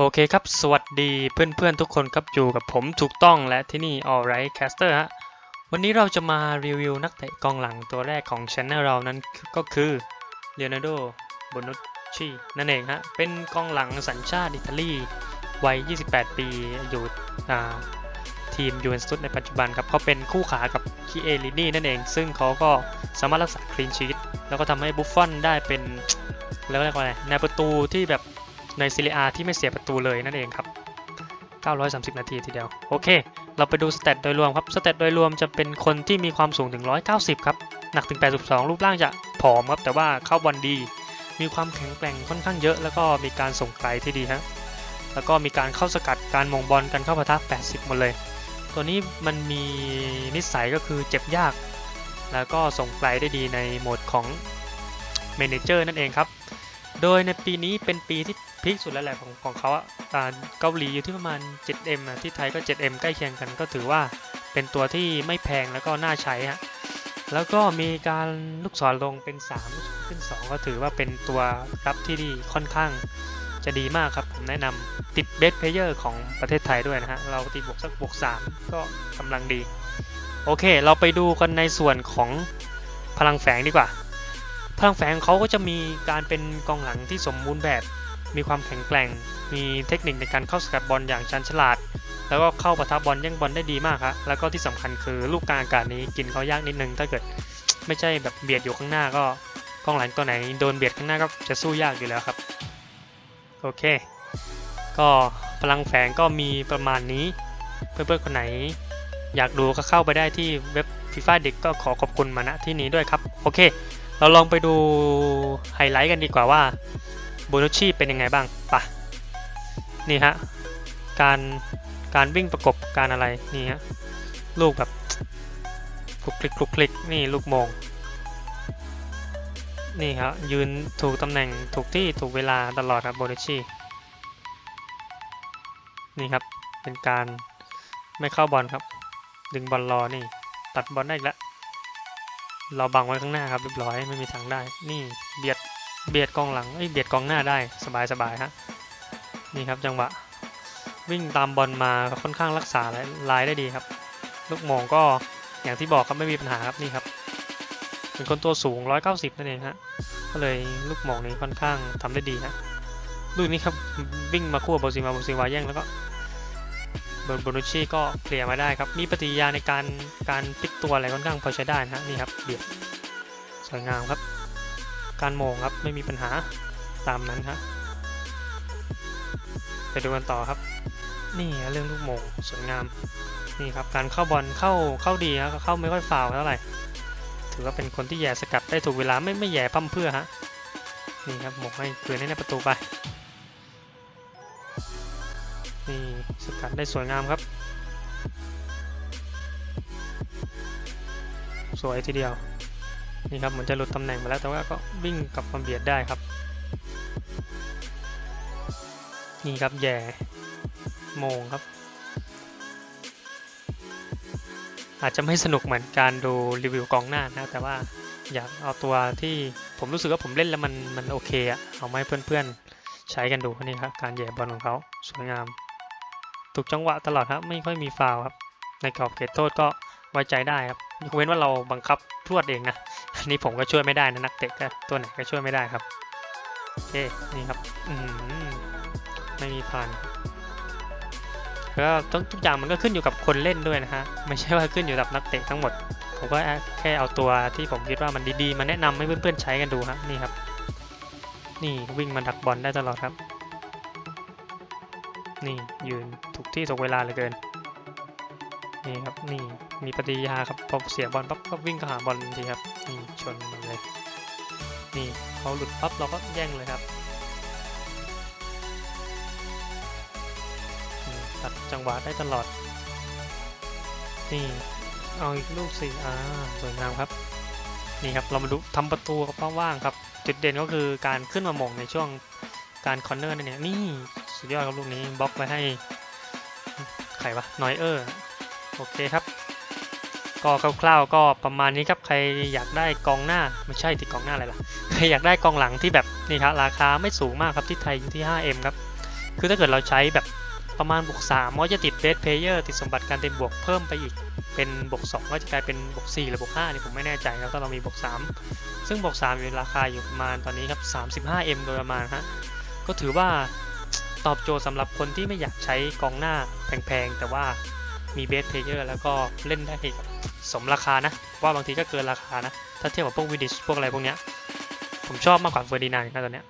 โอเคครับ สวัสดีเพื่อนๆทุกคนครับอยู่กับผมถูกต้องและที่นี่ Alright Caster ฮะ วันนี้เราจะมารีวิวนักเตะกองหลังตัวแรกของช anel เรานั้นก็คือเล o n นา d o Bonucci นั่นเองฮะ เป็นกองหลังสัญชาติอิตาลี วัย 28 ปี อยู่ทีมยูเวนตุสในปัจจุบันครับเขาเป็นคู่ขากับคีเอลินี่นั่นเอง ซึ่งเขาก็สามารถรักษาคลีนชีตแล้วก็ทำให้บุฟฟอนได้เป็นเรียกว่าอะไรในประตูที่แบบ ในซีเรียที่ไม่เสียประตูเลยนั่นเองครับ 930 นาทีทีเดียว โอเค เราไปดูสเตตโดยรวมครับ สเตตโดยรวมจะเป็นคนที่มีความสูงถึง 190 ครับ หนักถึง 82 รูปร่างจะผอมครับ แต่ว่าเข้าบอลดี มีความแข็งแกร่งค่อนข้างเยอะ แล้วก็มีการส่งไกลที่ดีฮะ แล้วก็มีการเข้าสกัด การมงบอล การเข้าปะทะ 80 หมดเลย ตัวนี้มันมีนิสัยก็คือเจ็บยาก แล้วก็ส่งไกลได้ดีในโหมดของเมนเจอร์นั่นเองครับ โดยในปีนี้เป็นปีที่ พีคสุดแล้วแหละของของเขาอ่าเกาหลีอยู่ที่ประมาณ 7M อะที่ไทยก็ 7M ใกล้เคียงกันก็ถือว่าเป็นตัวที่ไม่แพงแล้วก็น่าใช้ฮะแล้วก็มีการลูกศรลงเป็น3ลูกศรขึ้น 2 ก็ถือว่าเป็นตัวรับที่ดีค่อนข้างจะดีมากครับ ผมแนะนำติดเบสเพลเยอร์ของประเทศไทยด้วยนะฮะ เราติดบวกสักบวก 3 ก็กำลังดี โอเค เราไปดูกันในส่วนของพลังแฝงดีกว่า พลังแฝงเขาก็จะมีการเป็นกองหลังที่สมบูรณ์แบบ มีความแข็งแกร่ง มีเทคนิคในการเข้าสกัดบอลอย่างชันฉลาด แล้วก็เข้าปะทะบอลแย่งบอลได้ดีมากครับแล้วก็ที่สำคัญคือลูกกลางอากาศนี้กินเขายากนิดนึง ถ้าเกิดไม่ใช่แบบเบียดอยู่ข้างหน้าก็กองหลังตัวไหนโดนเบียดข้างหน้าก็จะสู้ยากอยู่แล้วครับ โอเค ก็พลังแฝงก็มีประมาณนี้ เพื่อนๆคนไหน อยากดูก็เข้าไปได้ที่เว็บฟีฟ่าเด็กก็ขอขอบคุณมาณที่นี้ด้วยครับ โอเค เราลองไปดูไฮไลท์กันดีกว่าว่า โบนุชชีเป็นยังไงบ้างปะนี่ฮะ การการวิ่งประกบการอะไรนี่ฮะลูกแบบคลุกคลิกคลุกคลิกนี่ลูกมง นี่ครับยืนถูกตำแหน่งถูกที่ถูกเวลาตลอดครับโบนุชชีนี่ครับเป็นการไม่เข้าบอลครับ ดึงบอลรอนี่ ตัดบอลได้อีกแล้วเราบังไว้ข้างหน้าครับเรียบร้อยไม่มีทางได้ นี่เบียด เบียดกองหลังเอ้ยเบียดกองหน้าได้สบายสบายฮะนี่ครับจังหวะ วิ่งตามบอลมาค่อนข้างรักษาลายได้ดีครับ ลูกโมงก็อย่างที่บอกครับไม่มีปัญหาครับนี่ครับเป็นคนตัวสูง 190 นั่นเองฮะก็เลยลูกโมงนี้ค่อนข้างทำได้ดีฮะลูกนี้ครับวิ่งมาคู่กับโบซิมาโบซิวาแย่งแล้วก็บอร์บนุชีก็เคลียร์มาได้ครับ มีปฏิยาในการการพลิกตัวอะไรค่อนข้างพอใช้ได้นะฮะนี่ครับเบียดสวยงามครับ การโมงครับไม่มีปัญหาตามนั้นครับไปดูกันต่อครับ นี่เรื่องลูกโมงสวยงามนี่ครับการเข้าบอลเข้าเข้าดีนะเข้าไม่ค่อยฟาวเท่าไหร่ถือว่าเป็นคนที่แย่สกัดได้ถูกเวลาไม่ไม่แย่พั่มเพื่อฮะนี่ครับหมกให้คืนให้ในประตูไปนี่สกัดได้สวยงามครับ สวยทีเดียว นี่ครับเหมือนจะหลุดตำแหน่งมาแล้วแต่ว่าก็วิ่งกลับมาเบียดได้ครับนี่ครับแย่โมงครับ อาจจะไม่สนุกเหมือนการดูรีวิวกองหน้านะแต่ว่าอยากเอาตัวที่ผมรู้สึกว่าผมเล่นแล้วมันมันโอเคอะเอามาให้เพื่อนๆใช้กันดูนี่ครับการแย่บอลของเขาสวยงามถูกจังหวะตลอดครับไม่ค่อยมีฟาวครับ ในกรอบเขตโทษก็ไว้ใจได้ครับ ยกเว้นว่าเราบังคับพรวดเองนะ อันนี้ผมก็ช่วยไม่ได้นะนักเตะก็ตัวไหนก็ช่วยไม่ได้ครับ โอเค นี่ครับ อืมไม่มีผ่านก็ต้องทุกอย่างมันก็ขึ้นอยู่กับคนเล่นด้วยนะฮะ ไม่ใช่ว่าขึ้นอยู่กับนักเตะทั้งหมด ผมก็แค่เอาตัวที่ผมคิดว่ามันดีๆ มาแนะนำให้เพื่อนๆใช้กันดูครับนี่ครับ นี่วิ่งมาดักบอลได้ตลอดครับ นี่ยืนถูกที่ถูกเวลาเหลือเกิน นี่ครับนี่มีปฏิยาครับพอเสียบอลปั๊บก็วิ่งเข้าหาบอลทันทีครับนี่ชนมันเลยนี่เขาหลุดปั๊บเราก็แย่งเลยครับตัดจังหวะได้ตลอด นี่เอาอีกลูกสิอ่าสวยงามครับ นี่ครับเรามาดูทำประตูกับว่างครับ จุดเด่นก็คือการขึ้นมาหม่งในช่วงการคอนเนอร์นั่นเองนี่สุดยอดครับลูกนี้บล็อกไว้ให้ใครวะนอยเออร์ โอเคครับ ก็คร่าวๆก็ประมาณนี้ครับใครอยากได้กองหน้าไม่ใช่ติดกองหน้าอะไรล่ะใครอยากได้กองหลังที่แบบนี่ครับราคาไม่สูงมากครับที่ไทยอยู่ที่ 5M ครับคือถ้าเกิดเราใช้แบบประมาณบวก3ก็จะติดเบสเพลเยอร์ติดสมบัติการเต็มบวกเพิ่มไปอีกเป็นบวก2ก็จะกลายเป็นบวก4หรือบวก5นี่ผมไม่แน่ใจครับถ้าเรามีบวก3ซึ่งบวก3อยู่ราคาอยู่ประมาณตอนนี้ครับ 35M โดยประมาณฮะก็ถือว่าตอบโจทย์สำหรับคนที่ไม่อยากใช้กองหน้าแพงๆแต่ว่า มีเบสเพลเยอร์แล้วก็เล่นได้สมราคานะ ว่าบางทีก็เกินราคานะ ถ้าเทียบกับพวกวิดิชพวกอะไรพวกเนี้ย ผมชอบมากกว่าเฟอร์ดินานด์นะตอนเนี้ย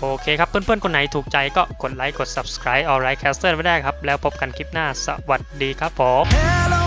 โอเคครับ เพื่อนๆ คนไหนถูกใจก็กดไลค์ กด subscribe alright caster ไว้ได้ครับ แล้วพบกันคลิปหน้าสวัสดีครับผม Hello